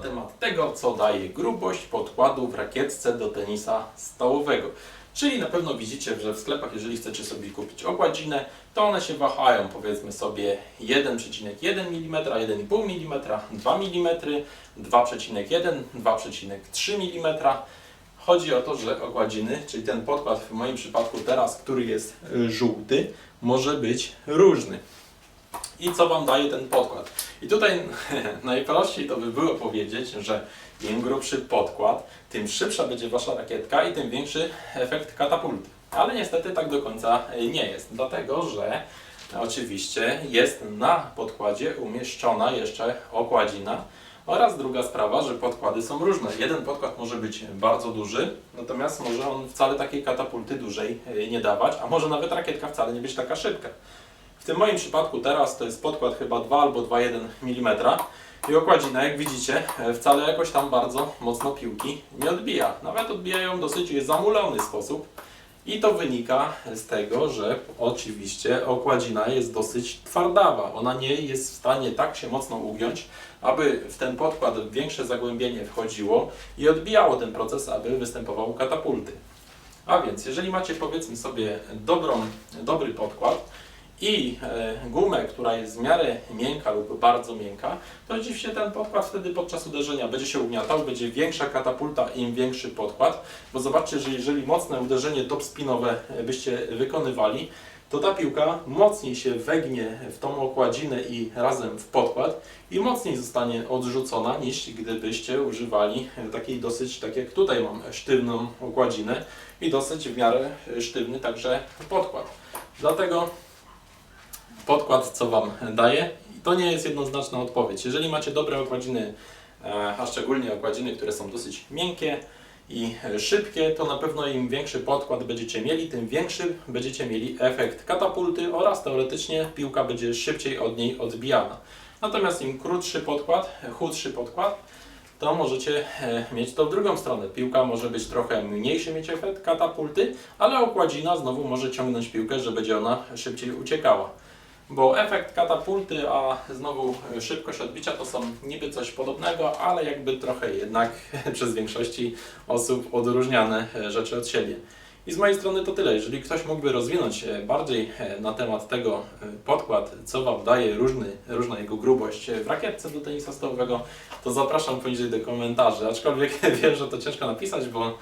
temat tego, co daje grubość podkładu w rakietce do tenisa stołowego. Czyli na pewno widzicie, że w sklepach, jeżeli chcecie sobie kupić okładzinę, to one się wahają powiedzmy sobie 1,1 mm, 1,5 mm, 2 mm, 2,1, 2,3 mm. Chodzi o to, że okładziny, czyli ten podkład w moim przypadku teraz, który jest żółty, może być różny. I co Wam daje ten podkład? I tutaj najprościej to by było powiedzieć, że im grubszy podkład, tym szybsza będzie Wasza rakietka i tym większy efekt katapulty. Ale niestety tak do końca nie jest, dlatego że oczywiście jest na podkładzie umieszczona jeszcze okładzina oraz druga sprawa, że podkłady są różne. Jeden podkład może być bardzo duży, natomiast może on wcale takiej katapulty dużej nie dawać, a może nawet rakietka wcale nie być taka szybka. W tym moim przypadku teraz to jest podkład chyba 2 albo 2,1 mm i okładzina, jak widzicie, e, wcale jakoś tam bardzo mocno piłki nie odbija. Nawet odbijają dosyć zamulony sposób. I to wynika z tego, że oczywiście okładzina jest dosyć twardawa. Ona nie jest w stanie tak się mocno ugiąć, aby w ten podkład większe zagłębienie wchodziło i odbijało ten proces, aby występował katapulty. A więc, jeżeli macie powiedzmy sobie dobrą, dobry podkład i e, gumę, która jest w miarę miękka lub bardzo miękka, to oczywiście ten podkład wtedy podczas uderzenia będzie się ugniatał, będzie większa katapulta im większy podkład, bo zobaczcie, że jeżeli mocne uderzenie topspinowe byście wykonywali, to ta piłka mocniej się wegnie w tą okładzinę i razem w podkład i mocniej zostanie odrzucona niż gdybyście używali takiej dosyć, tak jak tutaj mam, sztywną okładzinę i dosyć w miarę sztywny także podkład. Dlatego podkład, co Wam daje, to nie jest jednoznaczna odpowiedź. Jeżeli macie dobre okładziny, e, a szczególnie okładziny, które są dosyć miękkie i szybkie, to na pewno im większy podkład będziecie mieli, tym większy będziecie mieli efekt katapulty oraz teoretycznie piłka będzie szybciej od niej odbijana. Natomiast im krótszy podkład, chudszy podkład, to możecie e, mieć to w drugą stronę. Piłka może być trochę mniejszy mieć efekt katapulty, ale okładzina znowu może ciągnąć piłkę, że będzie ona szybciej uciekała. Bo efekt katapulty, a znowu szybkość odbicia to są niby coś podobnego, ale jakby trochę jednak przez większości osób odróżniane e, rzeczy od siebie. I z mojej strony to tyle. Jeżeli ktoś mógłby rozwinąć e, bardziej e, na temat tego e, podkład, co Wam daje różny, różna jego grubość e, w rakietce do tenisa stołowego, to zapraszam poniżej do komentarzy. Aczkolwiek wiem, że to ciężko napisać, bo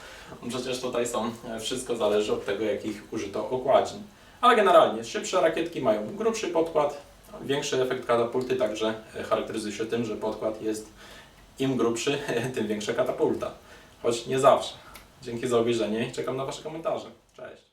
przecież tutaj są, e, wszystko zależy od tego, jakich użyto okładzin. Ale generalnie szybsze rakietki mają grubszy podkład, większy efekt katapulty, także e, charakteryzuje się tym, że podkład jest im grubszy, tym większa katapulta. Choć nie zawsze. Dzięki za obejrzenie i czekam na Wasze komentarze. Cześć.